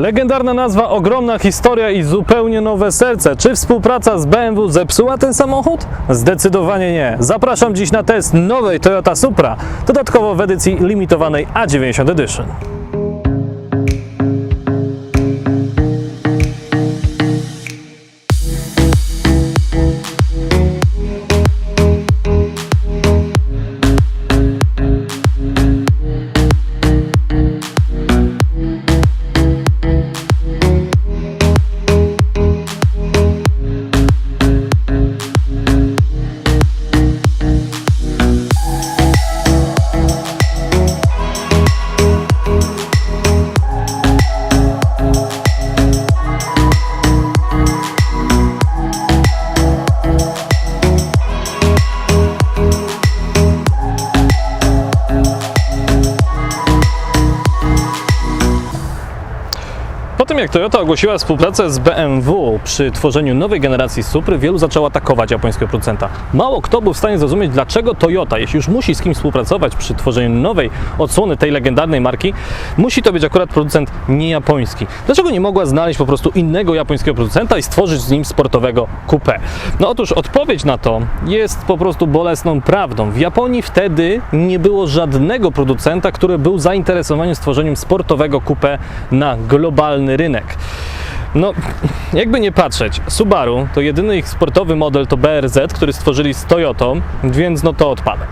Legendarna nazwa, ogromna historia i zupełnie nowe serce. Czy współpraca z BMW zepsuła ten samochód? Zdecydowanie nie. Zapraszam dziś na test nowej Toyota Supra, dodatkowo w edycji limitowanej A90 Edition. Tym jak Toyota ogłosiła współpracę z BMW przy tworzeniu nowej generacji Supry, wielu zaczęło atakować japońskiego producenta. Mało kto był w stanie zrozumieć, dlaczego Toyota, jeśli już musi z kimś współpracować przy tworzeniu nowej odsłony tej legendarnej marki, musi to być akurat producent nie japoński. Dlaczego nie mogła znaleźć po prostu innego japońskiego producenta i stworzyć z nim sportowego coupé? No otóż odpowiedź na to jest po prostu bolesną prawdą. W Japonii wtedy nie było żadnego producenta, który był zainteresowany stworzeniem sportowego coupé na globalny rynek rynek. No, jakby nie patrzeć, Subaru to jedyny ich sportowy model to BRZ, który stworzyli z Toyotą, więc no to odpada.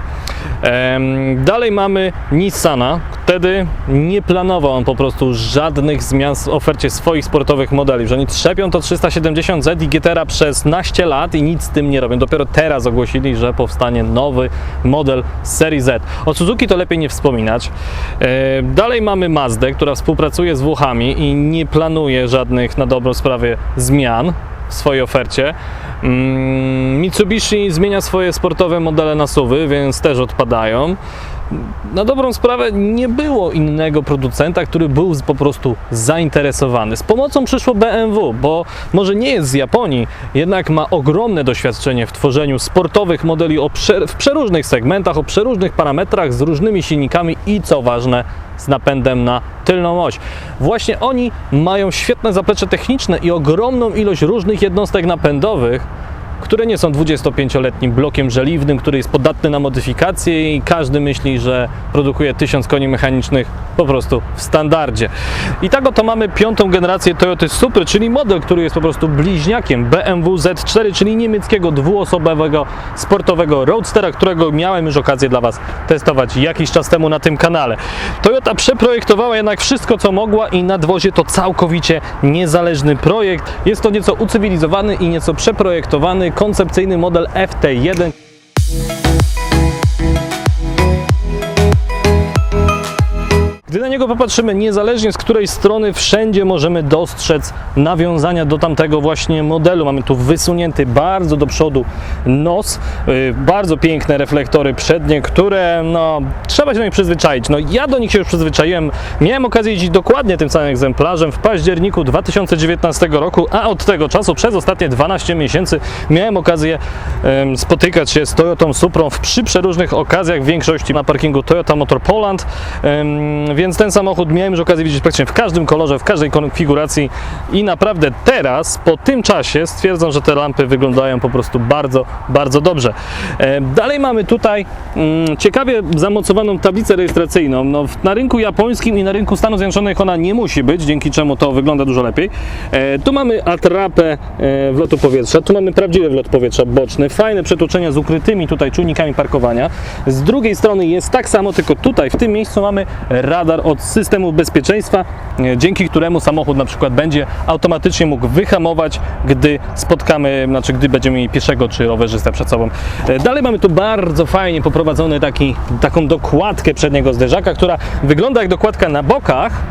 Em, dalej mamy Nissana. Wtedy nie planował on po prostu żadnych zmian w ofercie swoich sportowych modeli. Że oni trzepią to 370Z i GTR przez naście lat i nic z tym nie robią. Dopiero teraz ogłosili, że powstanie nowy model serii Z. O Suzuki to lepiej nie wspominać. E, dalej mamy Mazdę, która współpracuje z Włochami i nie planuje żadnych na dobrą sprawę zmian w swojej ofercie. Mm, Mitsubishi zmienia swoje sportowe modele na suwy, więc też odpadają. Na dobrą sprawę nie było innego producenta, który był po prostu zainteresowany. Z pomocą przyszło BMW, bo może nie jest z Japonii, jednak ma ogromne doświadczenie w tworzeniu sportowych modeli o prze, w przeróżnych segmentach, o przeróżnych parametrach, z różnymi silnikami i co ważne, z napędem na tylną oś. Właśnie oni mają świetne zaplecze techniczne i ogromną ilość różnych jednostek napędowych, które nie są 25-letnim blokiem żeliwnym, który jest podatny na modyfikacje i każdy myśli, że produkuje 1000 koni mechanicznych po prostu w standardzie. I tak oto mamy piątą generację Toyota Supry, czyli model, który jest po prostu bliźniakiem BMW Z4, czyli niemieckiego dwuosobowego sportowego roadstera, którego miałem już okazję dla Was testować jakiś czas temu na tym kanale. Toyota przeprojektowała jednak wszystko, co mogła i nadwozie to całkowicie niezależny projekt. Jest to nieco ucywilizowany i nieco przeprojektowany koncepcyjny model FT1. Gdy na niego popatrzymy, niezależnie z której strony, wszędzie możemy dostrzec nawiązania do tamtego właśnie modelu. Mamy tu wysunięty bardzo do przodu nos, yy, bardzo piękne reflektory przednie, które no, trzeba się do nich przyzwyczaić. No, ja do nich się już przyzwyczaiłem. Miałem okazję jeździć dokładnie tym samym egzemplarzem w październiku 2019 roku, a od tego czasu przez ostatnie 12 miesięcy miałem okazję em, spotykać się z Toyotą Suprą w przy przeróżnych okazjach, w większości na parkingu Toyota Motor Poland, em, więc ten samochód miałem już okazję widzieć praktycznie w każdym kolorze, w każdej konfiguracji i naprawdę teraz, po tym czasie stwierdzam, że te lampy wyglądają po prostu bardzo, bardzo dobrze. E, Dalej mamy tutaj mm, ciekawie zamocowaną tablicę rejestracyjną. No, na rynku japońskim i na rynku Stanów Zjednoczonych ona nie musi być, dzięki czemu to wygląda dużo lepiej. E, Tu mamy atrapę e, wlotu powietrza, tu mamy prawdziwy wlot powietrza boczny, fajne przetłoczenia z ukrytymi tutaj czujnikami parkowania. Z drugiej strony jest tak samo, tylko tutaj w tym miejscu mamy radar od systemu bezpieczeństwa, e, dzięki któremu samochód na przykład będzie automatycznie mógł wyhamować, gdy spotkamy, znaczy gdy będziemy mieli pieszego czy rowerzystę przed sobą. E, Dalej mamy tu bardzo fajnie poprowadzony taki, taką dokładkę przedniego zderzaka, która wygląda jak dokładka na bokach,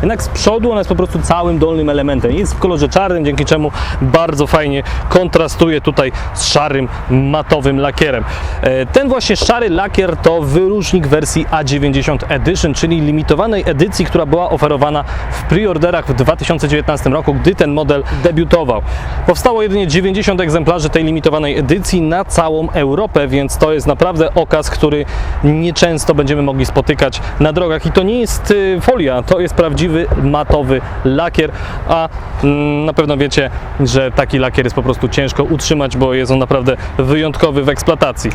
jednak z przodu ona jest po prostu całym dolnym elementem. Jest w kolorze czarnym, dzięki czemu bardzo fajnie kontrastuje tutaj z szarym, matowym lakierem. E, Ten właśnie szary lakier to wyróżnik wersji A90 Edition, czyli limitowanej edycji, która była oferowana w preorderach w 2019 roku, gdy ten model debiutował. Powstało jedynie 90 egzemplarzy tej limitowanej edycji na całą Europę, więc to jest naprawdę okaz, który nieczęsto będziemy mogli spotykać na drogach. I to nie jest y, folia, to jest prawdziwy matowy lakier, a mm, na pewno wiecie, że taki lakier jest po prostu ciężko utrzymać, bo jest on naprawdę wyjątkowy w eksploatacji.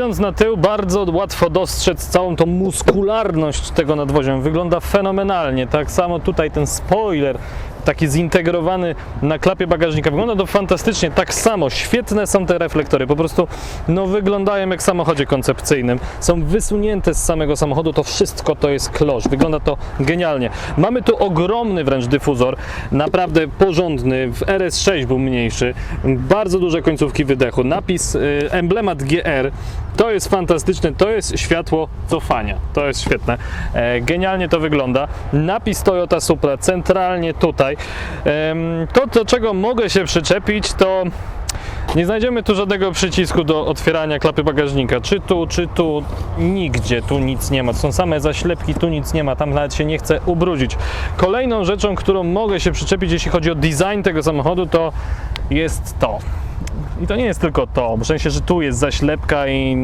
Idąc na tył, bardzo łatwo dostrzec całą tą muskularność tego nadwozia. Wygląda fenomenalnie. Tak samo tutaj ten spoiler, taki zintegrowany na klapie bagażnika. Wygląda to fantastycznie. Tak samo, świetne są te reflektory. Po prostu no, wyglądają jak w samochodzie koncepcyjnym. Są wysunięte z samego samochodu. To wszystko to jest klosz. Wygląda to genialnie. Mamy tu ogromny wręcz dyfuzor. Naprawdę porządny. W RS6 był mniejszy. Bardzo duże końcówki wydechu. Napis, y, emblemat GR. To jest fantastyczne, to jest światło cofania. To jest świetne. E, genialnie to wygląda. Napis Toyota Supra centralnie tutaj. Em, to, do czego mogę się przyczepić, to nie znajdziemy tu żadnego przycisku do otwierania klapy bagażnika. Czy tu, czy tu, nigdzie tu nic nie ma. To są same zaślepki, tu nic nie ma, tam nawet się nie chce ubrudzić. Kolejną rzeczą, którą mogę się przyczepić, jeśli chodzi o design tego samochodu, to jest to. I to nie jest tylko to, w sensie, że tu jest zaślepka i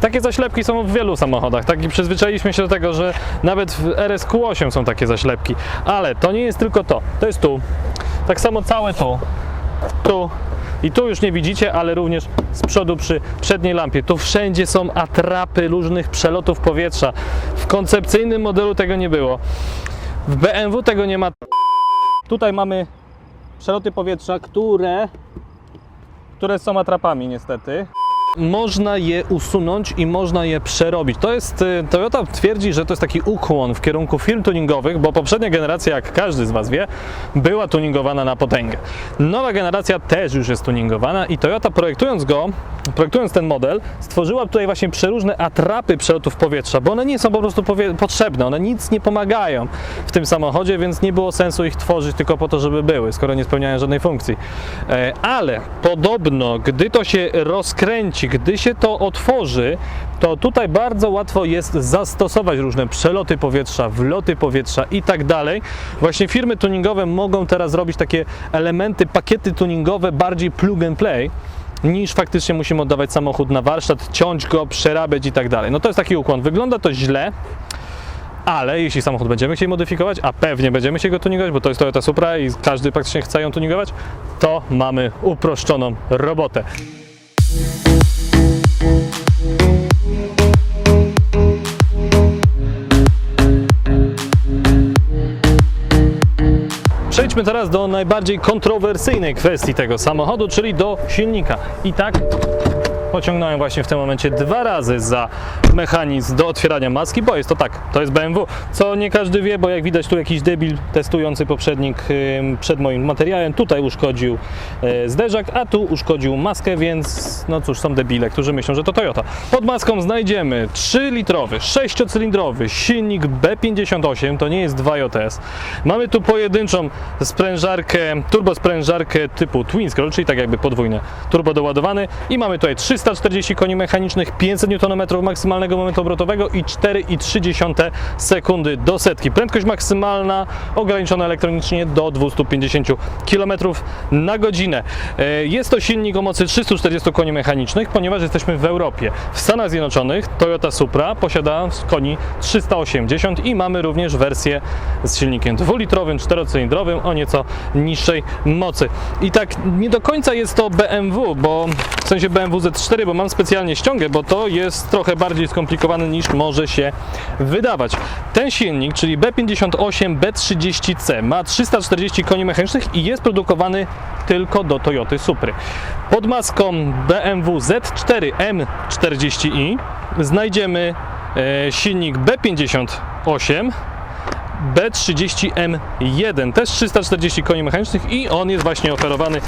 takie zaślepki są w wielu samochodach. Tak i przyzwyczailiśmy się do tego, że nawet w RSQ8 są takie zaślepki. Ale to nie jest tylko to. To jest tu. Tak samo całe tu. Tu. I tu już nie widzicie, ale również z przodu przy przedniej lampie. Tu wszędzie są atrapy różnych przelotów powietrza. W koncepcyjnym modelu tego nie było. W BMW tego nie ma. Tutaj mamy przeloty powietrza, które które są atrapami niestety. Można je usunąć i można je przerobić. To jest, y, Toyota twierdzi, że to jest taki ukłon w kierunku firm tuningowych, bo poprzednia generacja, jak każdy z Was wie, była tuningowana na potęgę. Nowa generacja też już jest tuningowana i Toyota projektując go, projektując ten model, stworzyła tutaj właśnie przeróżne atrapy przelotów powietrza, bo one nie są po prostu potrzebne, one nic nie pomagają w tym samochodzie, więc nie było sensu ich tworzyć tylko po to, żeby były, skoro nie spełniają żadnej funkcji. E, Ale podobno, gdy to się rozkręci, gdy się to otworzy, to tutaj bardzo łatwo jest zastosować różne przeloty powietrza, wloty powietrza i tak dalej. Właśnie firmy tuningowe mogą teraz robić takie elementy, pakiety tuningowe bardziej plug and play niż faktycznie musimy oddawać samochód na warsztat, ciąć go, przerabiać i tak dalej. No to jest taki ukłon. Wygląda to źle, ale jeśli samochód będziemy chcieli modyfikować, a pewnie będziemy się go tuningować, bo to jest Toyota Supra i każdy praktycznie chce ją tuningować, to mamy uproszczoną robotę. Przejdźmy teraz do najbardziej kontrowersyjnej kwestii tego samochodu, czyli do silnika. I tak pociągnąłem właśnie w tym momencie dwa razy za mechanizm do otwierania maski, bo jest to tak, to jest BMW, co nie każdy wie, bo jak widać tu jakiś debil testujący poprzednik przed moim materiałem, tutaj uszkodził e, zderzak, a tu uszkodził maskę, więc no cóż, są debile, którzy myślą, że to Toyota. Pod maską znajdziemy 3-litrowy, 6-cylindrowy silnik B58, to nie jest 2JS. Mamy tu pojedynczą sprężarkę, turbosprężarkę typu twin scroll, czyli tak jakby podwójne turbo doładowany i mamy tutaj 340 koni mechanicznych, 500 Nm maksymalnego momentu obrotowego i 4,3 sekundy do setki. Prędkość maksymalna ograniczona elektronicznie do 250 km na godzinę. E, Jest to silnik o mocy 340 koni mechanicznych, ponieważ jesteśmy w Europie. W Stanach Zjednoczonych Toyota Supra posiada koni 380 i mamy również wersję z silnikiem dwulitrowym, czterocylindrowym o nieco niższej mocy. I tak nie do końca jest to BMW, bo w sensie BMW Z4, bo mam specjalnie ściągę, bo to jest trochę bardziej skomplikowane niż może się wydawać. Ten silnik, czyli B58 B30C ma 340 koni mechanicznych i jest produkowany tylko do Toyoty Supry. Pod maską BMW Z4 M40i znajdziemy e, silnik B58 B30M1, też 340 koni mechanicznych i on jest właśnie oferowany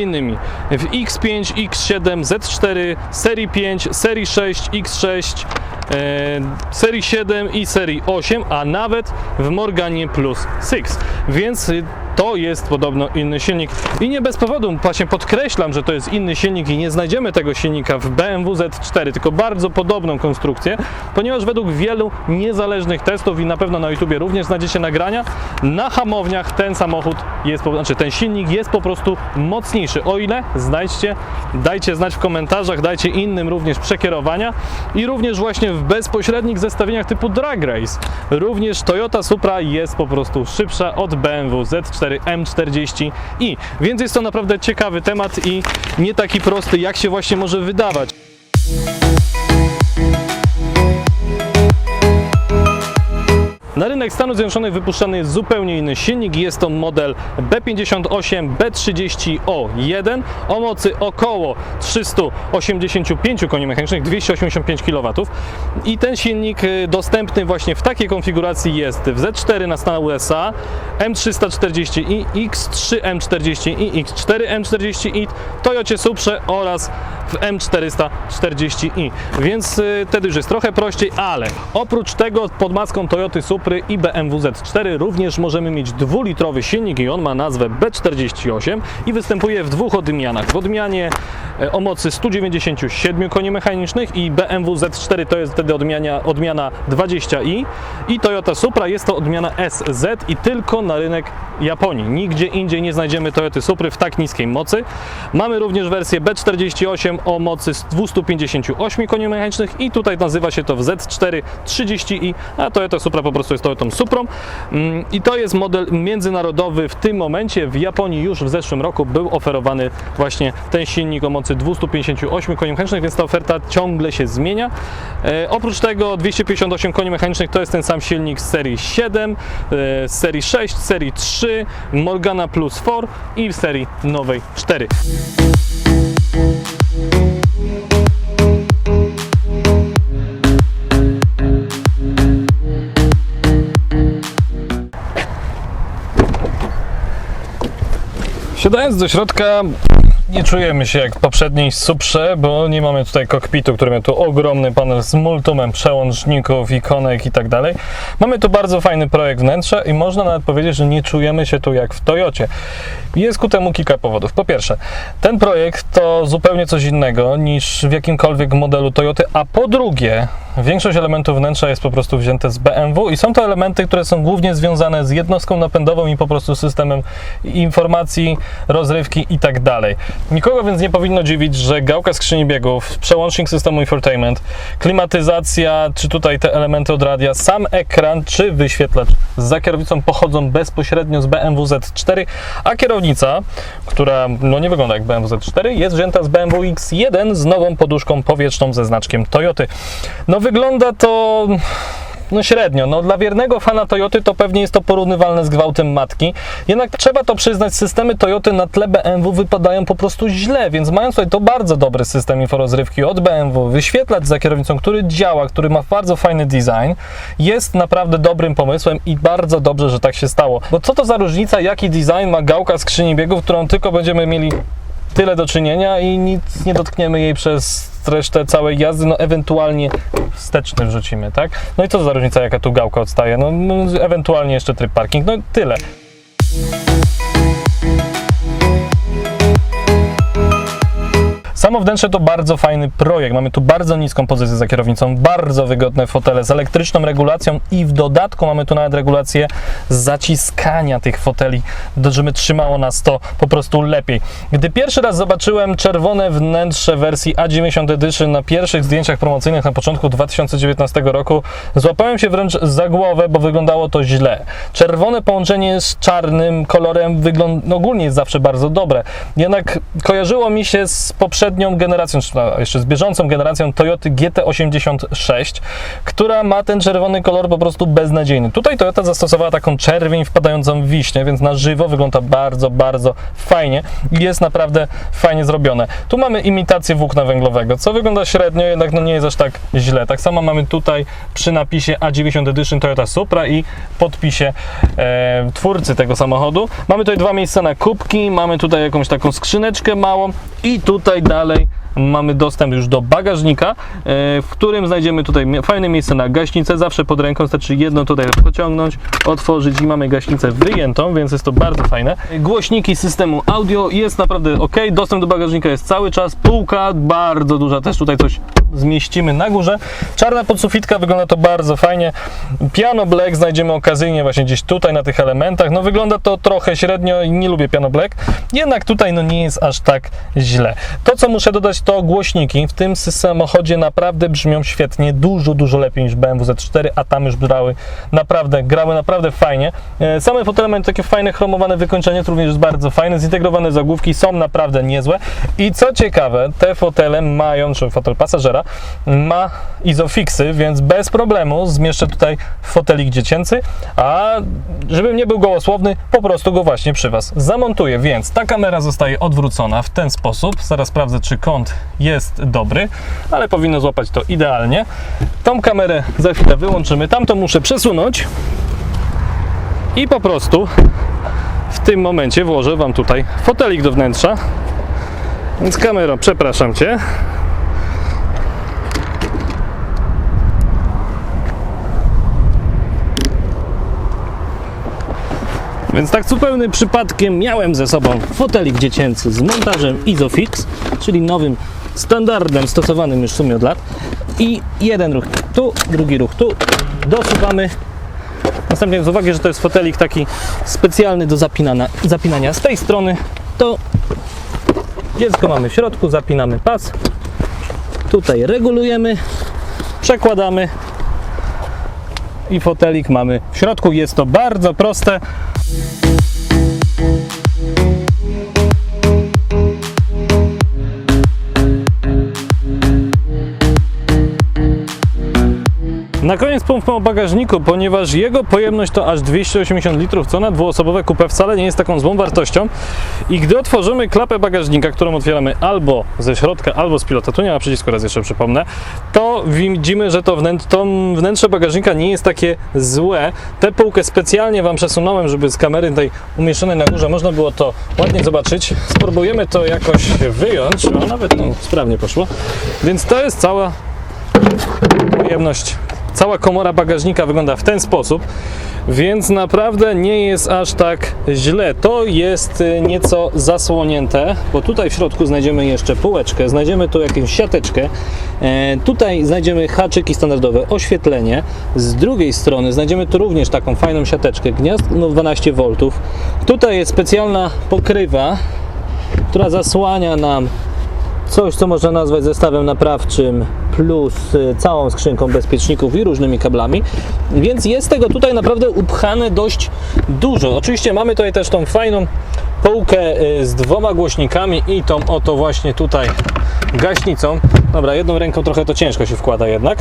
innymi w X5, X7, Z4, serii 5, serii 6, X6, e, serii 7 i serii 8, a nawet w Morganie Plus 6. Więc to jest podobno inny silnik. I nie bez powodu właśnie podkreślam, że to jest inny silnik i nie znajdziemy tego silnika w BMW Z4, tylko bardzo podobną konstrukcję, ponieważ według wielu niezależnych testów i na pewno na YouTubie również znajdziecie nagrania, na hamowniach ten samochód jest, znaczy ten silnik jest po prostu mocniejszy. O ile znajdźcie, dajcie znać w komentarzach, dajcie innym również przekierowania i również właśnie w bezpośrednich zestawieniach typu Drag Race. Również Toyota Supra jest po prostu szybsza od BMW Z4 M40i. Więc jest to naprawdę ciekawy temat i nie taki prosty, jak się właśnie może wydawać. Na rynek Stanów Zjednoczonych wypuszczany jest zupełnie inny silnik. Jest to model B58 B30O1 o mocy około 385 koni mechanicznych, 285 kW. I ten silnik y, dostępny właśnie w takiej konfiguracji jest w Z4 na Stan USA, M340i, X3 M40i, X4 M40i, Toyocie Suprze oraz w M440i. Więc y, wtedy już jest trochę prościej, ale oprócz tego pod maską Toyoty I BMW Z4 również możemy mieć dwulitrowy silnik i on ma nazwę B48 i występuje w dwóch odmianach. W odmianie e, o mocy 197 koni mechanicznych i BMW Z4 to jest wtedy odmiana, odmiana 20i i Toyota Supra jest to odmiana SZ i tylko na rynek Japonii. Nigdzie indziej nie znajdziemy Toyoty Supry w tak niskiej mocy. Mamy również wersję B48 o mocy 258 koni mechanicznych i tutaj nazywa się to w Z4 30i, a Toyota Supra po prostu jest Toyotą Suprą. I to jest model międzynarodowy w tym momencie. W Japonii już w zeszłym roku był oferowany właśnie ten silnik o mocy 258 koni mechanicznych, więc ta oferta ciągle się zmienia. E, oprócz tego 258 koni mechanicznych to jest ten sam silnik z serii 7, e, z serii 6, z serii 3, Morgana Plus 4 i w serii nowej 4. Siadając do środka, nie czujemy się jak poprzedniej Suprze, bo nie mamy tutaj kokpitu, który miał tu ogromny panel z multumem przełączników, ikonek i tak dalej. Mamy tu bardzo fajny projekt wnętrza i można nawet powiedzieć, że nie czujemy się tu jak w Toyocie. Jest ku temu kilka powodów. Po pierwsze, ten projekt to zupełnie coś innego niż w jakimkolwiek modelu Toyoty, a po drugie, większość elementów wnętrza jest po prostu wzięte z BMW i są to elementy, które są głównie związane z jednostką napędową i po prostu systemem informacji, rozrywki i tak dalej. Nikogo więc nie powinno dziwić, że gałka skrzyni biegów, przełącznik systemu infotainment, klimatyzacja, czy tutaj te elementy od radia, sam ekran, czy wyświetlacz za kierownicą pochodzą bezpośrednio z BMW Z4, a kierownica, która no nie wygląda jak BMW Z4, jest wzięta z BMW X1 z nową poduszką powietrzną ze znaczkiem Toyoty. Wygląda to no średnio. No, dla wiernego fana Toyoty to pewnie jest to porównywalne z gwałtem matki. Jednak trzeba to przyznać, systemy Toyoty na tle BMW wypadają po prostu źle, więc mając tutaj to bardzo dobry system inforozrywki od BMW, wyświetlacz za kierownicą, który działa, który ma bardzo fajny design, jest naprawdę dobrym pomysłem i bardzo dobrze, że tak się stało. Bo co to za różnica, jaki design ma gałka skrzyni biegów, którą tylko będziemy mieli tyle do czynienia i nic nie dotkniemy jej przez resztę całej jazdy, no ewentualnie wsteczny wrzucimy, tak? No i co za różnica, jaka tu gałka odstaje? No, no ewentualnie jeszcze tryb parking, no tyle. Samo wnętrze to bardzo fajny projekt. Mamy tu bardzo niską pozycję za kierownicą, bardzo wygodne fotele z elektryczną regulacją i w dodatku mamy tu nawet regulację zaciskania tych foteli, żeby trzymało nas to po prostu lepiej. Gdy pierwszy raz zobaczyłem czerwone wnętrze wersji A90 Edition na pierwszych zdjęciach promocyjnych na początku 2019 roku, złapałem się wręcz za głowę, bo wyglądało to źle. Czerwone połączenie z czarnym kolorem wygląda, no ogólnie jest zawsze bardzo dobre. Jednak kojarzyło mi się z poprzednią generacją, czy jeszcze z bieżącą generacją Toyoty GT86, która ma ten czerwony kolor po prostu beznadziejny. Tutaj Toyota zastosowała taką czerwień wpadającą w wiśnie, więc na żywo wygląda bardzo, bardzo fajnie i jest naprawdę fajnie zrobione. Tu mamy imitację włókna węglowego, co wygląda średnio, jednak no nie jest aż tak źle. Tak samo mamy tutaj przy napisie A90 Edition Toyota Supra i podpisie e, twórcy tego samochodu. Mamy tutaj dwa miejsca na kubki, mamy tutaj jakąś taką skrzyneczkę małą i tutaj dalej dalej. Mamy dostęp już do bagażnika, e, w którym znajdziemy tutaj fajne miejsce na gaśnicę. Zawsze pod ręką wystarczy jedno tutaj pociągnąć, otworzyć i mamy gaśnicę wyjętą, więc jest to bardzo fajne. Głośniki systemu audio jest naprawdę ok. Dostęp do bagażnika jest cały czas. Półka bardzo duża, też tutaj coś zmieścimy na górze. Czarna podsufitka, wygląda to bardzo fajnie. Piano black znajdziemy okazyjnie właśnie gdzieś tutaj na tych elementach. No wygląda to trochę średnio i nie lubię piano black, jednak tutaj no nie jest aż tak źle. To co muszę dodać to głośniki. W tym samochodzie naprawdę brzmią świetnie, dużo, dużo lepiej niż BMW Z4, a tam już brały naprawdę, grały naprawdę fajnie. E, Same fotele mają takie fajne chromowane wykończenie, to również jest bardzo fajne. Zintegrowane zagłówki są naprawdę niezłe. I co ciekawe, te fotele mają, czy fotel pasażera, ma izofixy, więc bez problemu zmieszczę tutaj fotelik dziecięcy, a żebym nie był gołosłowny, po prostu go właśnie przy Was zamontuję. Więc ta kamera zostaje odwrócona w ten sposób. Zaraz sprawdzę, czy kąt jest dobry, ale powinno złapać to idealnie. Tą kamerę za chwilę wyłączymy. Tamtą muszę przesunąć i po prostu w tym momencie włożę Wam tutaj fotelik do wnętrza. Więc kamero, przepraszam Cię. Więc tak zupełnym przypadkiem miałem ze sobą fotelik dziecięcy z montażem Isofix, czyli nowym standardem stosowanym już w sumie od lat. I jeden ruch tu, drugi ruch tu. Dosuwamy. Następnie z uwagi, że to jest fotelik taki specjalny do zapinania, zapinania z tej strony, to dziecko mamy w środku, zapinamy pas. Tutaj regulujemy, przekładamy i fotelik mamy w środku. Jest to bardzo proste. Na koniec pomówmy o bagażniku, ponieważ jego pojemność to aż 280 litrów, co na dwuosobowe kupę wcale nie jest taką złą wartością. I gdy otworzymy klapę bagażnika, którą otwieramy albo ze środka, albo z pilota, tu nie ma przycisku, raz jeszcze przypomnę, to widzimy, że to, to wnętrze bagażnika nie jest takie złe. Tę półkę specjalnie Wam przesunąłem, żeby z kamery tej umieszczonej na górze można było to ładnie zobaczyć. Spróbujemy to jakoś wyjąć, o, nawet no, sprawnie poszło. Więc to jest cała pojemność. Cała komora bagażnika wygląda w ten sposób, więc naprawdę nie jest aż tak źle. To jest y, nieco zasłonięte, bo tutaj w środku znajdziemy jeszcze półeczkę, znajdziemy tu jakąś siateczkę, e, tutaj znajdziemy haczyki standardowe, oświetlenie. Z drugiej strony znajdziemy tu również taką fajną siateczkę, gniazd no 12 V. Tutaj jest specjalna pokrywa, która zasłania nam coś, co można nazwać zestawem naprawczym plus y, całą skrzynką bezpieczników i różnymi kablami, więc jest tego tutaj naprawdę upchane dość dużo. Oczywiście mamy tutaj też tą fajną półkę y, z dwoma głośnikami i tą oto właśnie tutaj gaśnicą. Dobra, jedną ręką trochę to ciężko się wkłada jednak.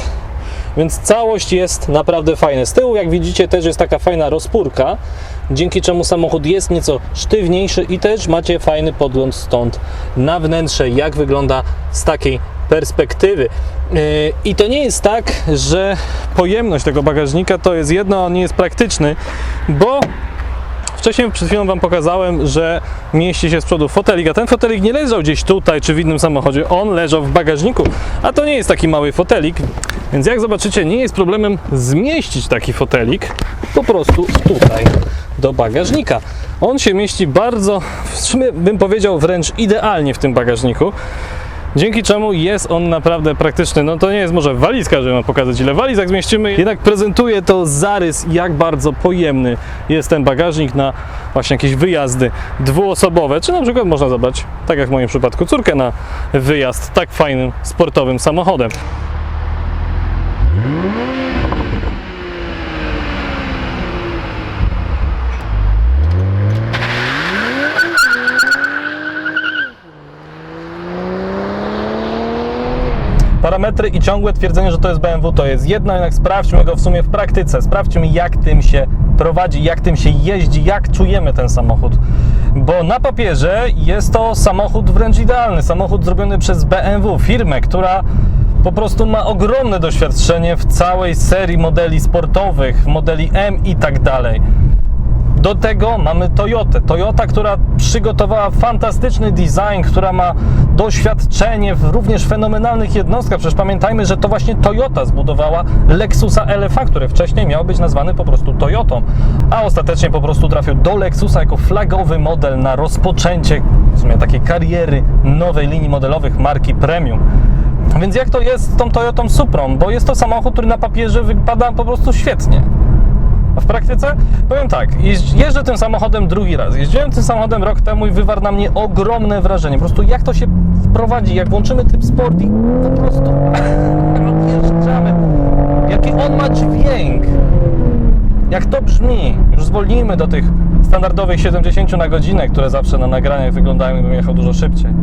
Więc całość jest naprawdę fajna. Z tyłu, jak widzicie, też jest taka fajna rozpórka, dzięki czemu samochód jest nieco sztywniejszy i też macie fajny podgląd stąd na wnętrze, jak wygląda z takiej perspektywy. Yy, I to nie jest tak, że pojemność tego bagażnika to jest jedno, on nie jest praktyczny, bo Wcześniej przed chwilą Wam pokazałem, że mieści się z przodu fotelik, a ten fotelik nie leżał gdzieś tutaj czy w innym samochodzie, on leżał w bagażniku, a to nie jest taki mały fotelik, więc jak zobaczycie nie jest problemem zmieścić taki fotelik po prostu tutaj do bagażnika. On się mieści bardzo, w sumie bym powiedział wręcz idealnie w tym bagażniku. Dzięki czemu jest on naprawdę praktyczny. No to nie jest może walizka, żeby wam pokazać ile walizek zmieścimy, jednak prezentuje to zarys, jak bardzo pojemny jest ten bagażnik na właśnie jakieś wyjazdy dwuosobowe, czy na przykład można zabrać, tak jak w moim przypadku, córkę na wyjazd tak fajnym, sportowym samochodem. Parametry i ciągłe twierdzenie, że to jest BMW to jest jedno, jednak sprawdźmy go w sumie w praktyce. Sprawdźmy jak tym się prowadzi, jak tym się jeździ, jak czujemy ten samochód. Bo na papierze jest to samochód wręcz idealny. Samochód zrobiony przez BMW, firmę, która po prostu ma ogromne doświadczenie w całej serii modeli sportowych, modeli M i tak dalej. Do tego mamy Toyotę. Toyota, która przygotowała fantastyczny design, która ma doświadczenie w również fenomenalnych jednostkach. Przecież pamiętajmy, że to właśnie Toyota zbudowała Lexusa LFA, który wcześniej miał być nazwany po prostu Toyotą, a ostatecznie po prostu trafił do Lexusa jako flagowy model na rozpoczęcie w sumie takiej kariery nowej linii modelowych marki Premium. Więc jak to jest z tą Toyotą Suprą? Bo jest to samochód, który na papierze wypada po prostu świetnie. A w praktyce powiem tak, jeżdżę tym samochodem drugi raz. Jeździłem tym samochodem rok temu i wywarł na mnie ogromne wrażenie. Po prostu jak to się wprowadzi, jak włączymy tryb sport i po prostu odjeżdżamy. Jaki on ma dźwięk. Jak to brzmi. Już zwolnijmy do tych standardowych 70 na godzinę, które zawsze na nagraniach wyglądają, jakbym jechał dużo szybciej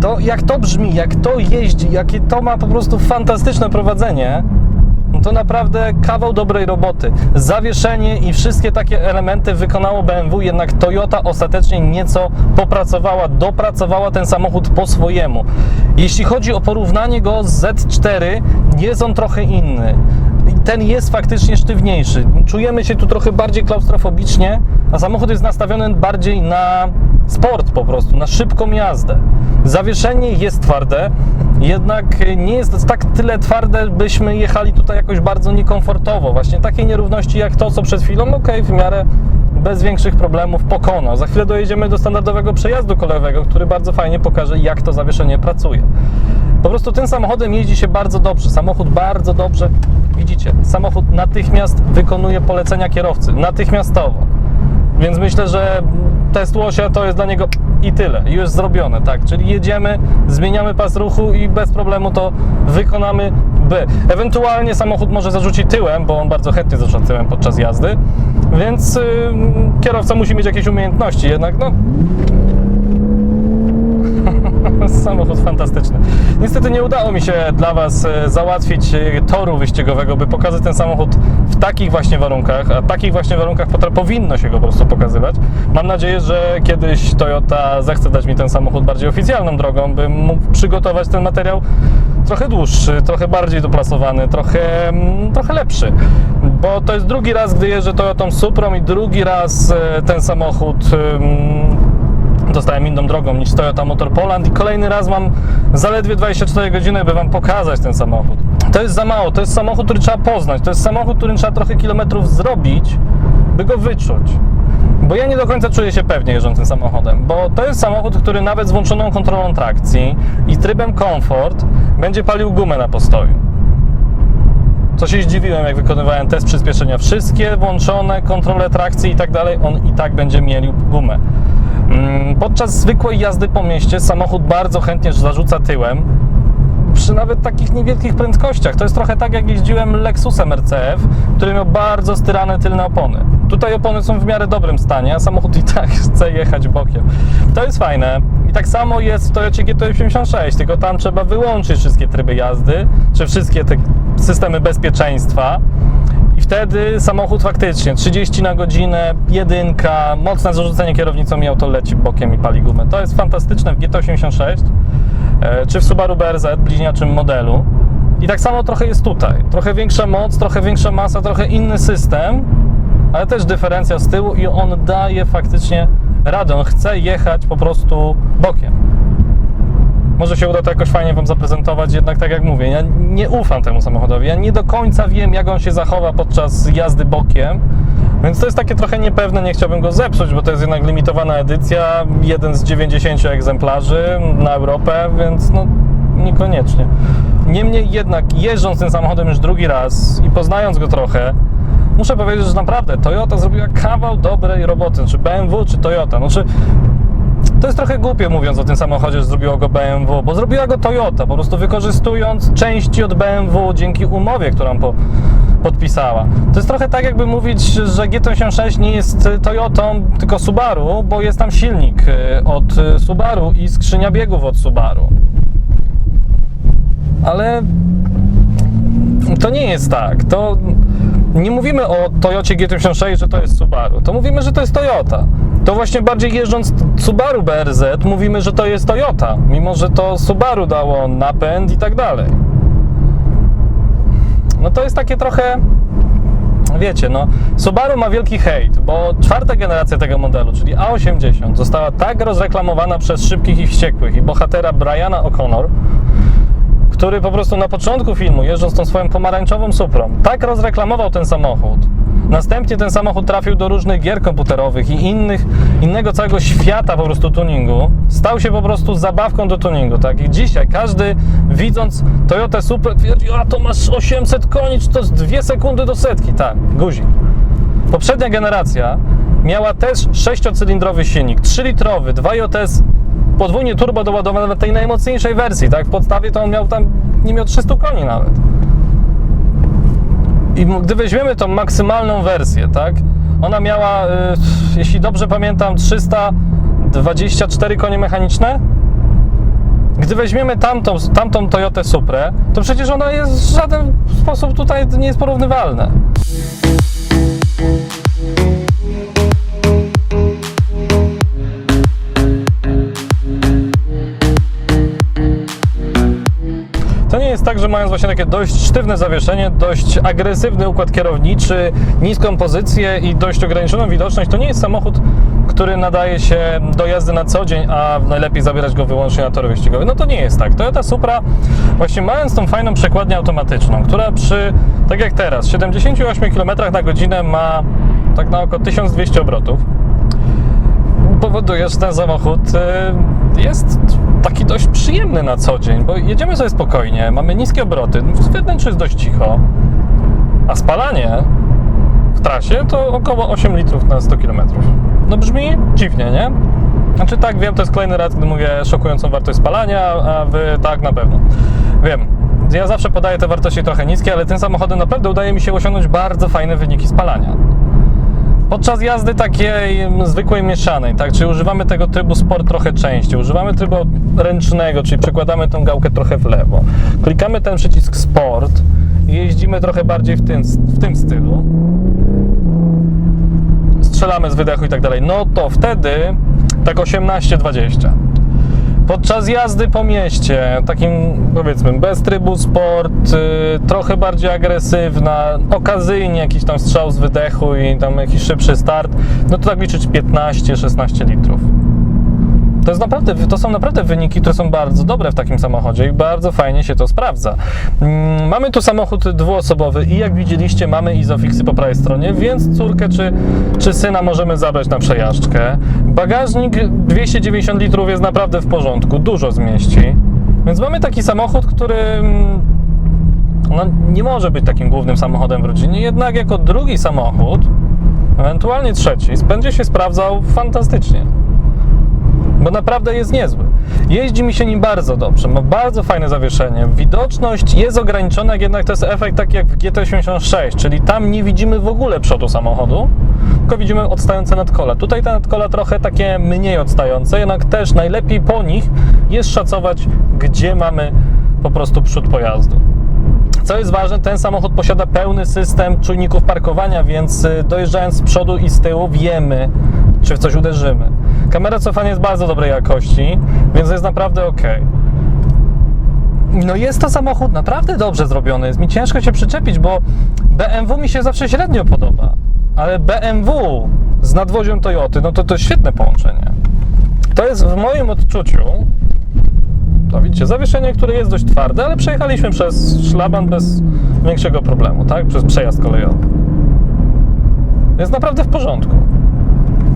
to jak to brzmi, jak to jeździ, jakie to ma po prostu fantastyczne prowadzenie, to naprawdę kawał dobrej roboty. Zawieszenie i wszystkie takie elementy wykonało BMW, jednak Toyota ostatecznie nieco popracowała, dopracowała ten samochód po swojemu. Jeśli chodzi o porównanie go z Z4, jest on trochę inny. Ten jest faktycznie sztywniejszy. Czujemy się tu trochę bardziej klaustrofobicznie, a samochód jest nastawiony bardziej na sport po prostu, na szybką jazdę. Zawieszenie jest twarde, jednak nie jest tak tyle twarde, byśmy jechali tutaj jakoś bardzo niekomfortowo. Właśnie takiej nierówności jak to, co przed chwilą, ok, w miarę bez większych problemów pokonał. Za chwilę dojedziemy do standardowego przejazdu kolejowego, który bardzo fajnie pokaże, jak to zawieszenie pracuje. Po prostu tym samochodem jeździ się bardzo dobrze. Samochód bardzo dobrze, widzicie, samochód natychmiast wykonuje polecenia kierowcy, natychmiastowo. Więc myślę, że test łosia to jest dla niego i tyle, już zrobione, tak? Czyli jedziemy, zmieniamy pas ruchu i bez problemu to wykonamy B. Ewentualnie samochód może zarzucić tyłem, bo on bardzo chętnie zarzuca tyłem podczas jazdy, więc yy, kierowca musi mieć jakieś umiejętności, jednak no Samochód fantastyczny. Niestety nie udało mi się dla Was e, załatwić e, toru wyścigowego, by pokazać ten samochód w takich właśnie warunkach, a w takich właśnie warunkach powinno się go po prostu pokazywać. Mam nadzieję, że kiedyś Toyota zechce dać mi ten samochód bardziej oficjalną drogą, bym mógł przygotować ten materiał trochę dłuższy, trochę bardziej doplasowany, trochę, mm, trochę lepszy. Bo to jest drugi raz, gdy jeżdżę Toyotą Suprą i drugi raz e, ten samochód dostałem inną drogą niż Toyota Motor Poland i kolejny raz mam zaledwie 24 godziny, by Wam pokazać ten samochód. To jest za mało, to jest samochód, który trzeba poznać, to jest samochód, którym trzeba trochę kilometrów zrobić, by go wyczuć. Bo ja nie do końca czuję się pewnie jeżdżąc tym samochodem, bo to jest samochód, który nawet z włączoną kontrolą trakcji i trybem komfort będzie palił gumę na postoju. Co się zdziwiłem, jak wykonywałem test przyspieszenia. Wszystkie włączone kontrole trakcji i tak dalej, on i tak będzie mielił gumę. Mm, Podczas zwykłej jazdy po mieście samochód bardzo chętnie zarzuca tyłem. Przy nawet takich niewielkich prędkościach. To jest trochę tak, jak jeździłem Lexusem RCF, który miał bardzo styrane tylne opony. Tutaj opony są w miarę dobrym stanie, a samochód i tak chce jechać bokiem. To jest fajne. I tak samo jest w Toyocie GT86, tylko tam trzeba wyłączyć wszystkie tryby jazdy, czy wszystkie te systemy bezpieczeństwa. I wtedy samochód faktycznie 30 na godzinę, jedynka, mocne zarzucenie kierownicą i auto leci bokiem i pali gumę. To jest fantastyczne w GT86 e, czy w Subaru BRZ, bliźniaczym modelu. I tak samo trochę jest tutaj. Trochę większa moc, trochę większa masa, trochę inny system, ale też dyferencja z tyłu i on daje faktycznie radę. On chce jechać po prostu bokiem. Może się uda to jakoś fajnie Wam zaprezentować, jednak tak jak mówię, ja nie ufam temu samochodowi. Ja nie do końca wiem, jak on się zachowa podczas jazdy bokiem, więc to jest takie trochę niepewne, nie chciałbym go zepsuć, bo to jest jednak limitowana edycja, jeden z 90 egzemplarzy na Europę, więc no niekoniecznie. Niemniej jednak jeżdżąc tym samochodem już drugi raz i poznając go trochę, muszę powiedzieć, że naprawdę Toyota zrobiła kawał dobrej roboty, czy BMW, czy Toyota. Znaczy, to jest trochę głupie mówiąc o tym samochodzie, że zrobiło go BMW, bo zrobiła go Toyota, po prostu wykorzystując części od BMW dzięki umowie, którą po, podpisała. To jest trochę tak, jakby mówić, że GT86 nie jest Toyotą, tylko Subaru, bo jest tam silnik y, od Subaru i skrzynia biegów od Subaru. Ale to nie jest tak. To nie mówimy o Toyocie GT86, że to jest Subaru. To mówimy, że to jest Toyota. To właśnie bardziej jeżdżąc Subaru BRZ mówimy, że to jest Toyota, mimo że to Subaru dało napęd i tak dalej. No to jest takie trochę wiecie, no, Subaru ma wielki hejt, bo czwarta generacja tego modelu, czyli A80, została tak rozreklamowana przez szybkich i wściekłych i bohatera Briana O'Connor, który po prostu na początku filmu, jeżdżąc tą swoją pomarańczową Suprą, tak rozreklamował ten samochód. Następnie ten samochód trafił do różnych gier komputerowych i innych, innego całego świata po prostu tuningu. Stał się po prostu zabawką do tuningu, tak? I dzisiaj każdy widząc Toyota Supra twierdzi, a to masz 800 koni, czy to jest 2 sekundy do setki. Tak, guzik. Poprzednia generacja miała też sześciocylindrowy silnik, 3-litrowy, 2JS, podwójnie turbo doładowany na tej najmocniejszej wersji, tak? W podstawie to on miał tam, nie miał 300 koni nawet. I gdy weźmiemy tą maksymalną wersję, tak? Ona miała, y, jeśli dobrze pamiętam, 324 konie mechaniczne. Gdy weźmiemy tamtą, tamtą Toyotę Suprę, to przecież ona jest w żaden sposób tutaj nie jest porównywalna. Mając właśnie takie dość sztywne zawieszenie, dość agresywny układ kierowniczy, niską pozycję i dość ograniczoną widoczność, to nie jest samochód, który nadaje się do jazdy na co dzień, a najlepiej zabierać go wyłącznie na tory wyścigowe. No to nie jest tak. Toyota Supra, właśnie mając tą fajną przekładnię automatyczną, która przy, tak jak teraz, 78 km na godzinę ma tak na oko 1200 obrotów, powoduje, że ten samochód y, jest taki dość przyjemny na co dzień, bo jedziemy sobie spokojnie, mamy niskie obroty, w wnętrzu jest dość cicho, a spalanie w trasie to około 8 litrów na 100 km. No brzmi dziwnie, nie? Znaczy tak, wiem, to jest kolejny raz, gdy mówię szokującą wartość spalania, a wy tak na pewno. Wiem, ja zawsze podaję te wartości trochę niskie, ale tym samochodem naprawdę udaje mi się osiągnąć bardzo fajne wyniki spalania. Podczas jazdy takiej mm, zwykłej mieszanej, tak, czyli używamy tego trybu sport trochę częściej, używamy trybu ręcznego, czyli przekładamy tą gałkę trochę w lewo, klikamy ten przycisk sport i jeździmy trochę bardziej w tym, w tym stylu, strzelamy z wydechu i tak dalej, no to wtedy tak 18-20. Podczas jazdy po mieście, takim powiedzmy bez trybu sport, y, trochę bardziej agresywna, okazyjnie jakiś tam strzał z wydechu i tam jakiś szybszy start, no to tak liczyć 15-16 litrów. To, jest naprawdę, to są naprawdę wyniki, które są bardzo dobre w takim samochodzie i bardzo fajnie się to sprawdza. Mm, Mamy tu samochód dwuosobowy i jak widzieliście mamy izofixy po prawej stronie, więc córkę czy, czy syna możemy zabrać na przejażdżkę. Bagażnik 290 litrów jest naprawdę w porządku, dużo zmieści. Więc mamy taki samochód, który mm, no, nie może być takim głównym samochodem w rodzinie, jednak jako drugi samochód, ewentualnie trzeci, będzie się sprawdzał fantastycznie bo naprawdę jest niezły. Jeździ mi się nim bardzo dobrze, ma bardzo fajne zawieszenie. Widoczność jest ograniczona, jednak to jest efekt taki jak w GT86, czyli tam nie widzimy w ogóle przodu samochodu, tylko widzimy odstające nadkola. Tutaj te nadkola trochę takie mniej odstające, jednak też najlepiej po nich jest szacować, gdzie mamy po prostu przód pojazdu. Co jest ważne, ten samochód posiada pełny system czujników parkowania, więc y, dojeżdżając z przodu i z tyłu wiemy, czy w coś uderzymy. Kamera cofania jest bardzo dobrej jakości, więc jest naprawdę ok. No jest to samochód naprawdę dobrze zrobiony, jest mi ciężko się przyczepić, bo BMW mi się zawsze średnio podoba, ale BMW z nadwoziem Toyoty, no to to świetne połączenie. To jest w moim odczuciu to widzicie, zawieszenie, które jest dość twarde, ale przejechaliśmy przez szlaban bez większego problemu, tak? Przez przejazd kolejowy. Jest naprawdę w porządku.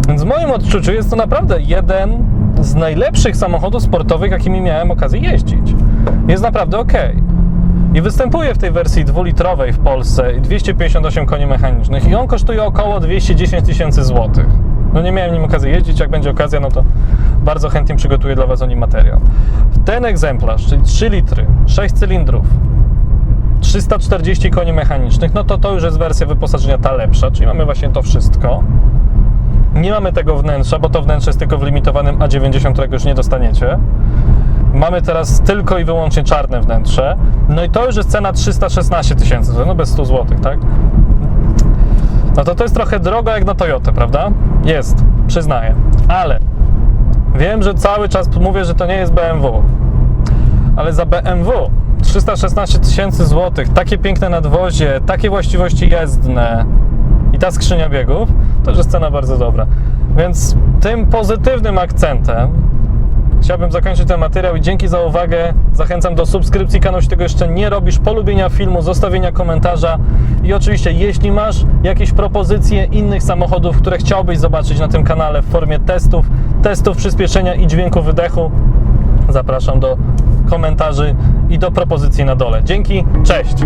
Więc w moim odczuciu jest to naprawdę jeden z najlepszych samochodów sportowych, jakimi miałem okazję jeździć. Jest naprawdę ok. I występuje w tej wersji dwulitrowej w Polsce 258 koni mechanicznych i on kosztuje około 210 tysięcy złotych. No nie miałem nim okazji jeździć, jak będzie okazja, no to bardzo chętnie przygotuję dla Was o nim materiał. Ten egzemplarz, czyli 3 litry, 6 cylindrów, 340 koni mechanicznych, no to to już jest wersja wyposażenia ta lepsza, czyli mamy właśnie to wszystko. Nie mamy tego wnętrza, bo to wnętrze jest tylko w limitowanym A90, którego już nie dostaniecie. Mamy teraz tylko i wyłącznie czarne wnętrze. No i to już jest cena 316 tysięcy, no bez 100 zł, tak? No to to jest trochę drogo jak na Toyotę, prawda? Jest, przyznaję. Ale wiem, że cały czas mówię, że to nie jest BMW. Ale za BMW 316 tysięcy złotych, takie piękne nadwozie, takie właściwości jezdne, i ta skrzynia biegów, już jest cena bardzo dobra. Więc tym pozytywnym akcentem Chciałbym zakończyć ten materiał i dzięki za uwagę. Zachęcam do subskrypcji kanału, jeśli tego jeszcze nie robisz, polubienia filmu, zostawienia komentarza i oczywiście, jeśli masz jakieś propozycje innych samochodów, które chciałbyś zobaczyć na tym kanale w formie testów, testów przyspieszenia i dźwięku wydechu, zapraszam do komentarzy i do propozycji na dole. Dzięki, cześć!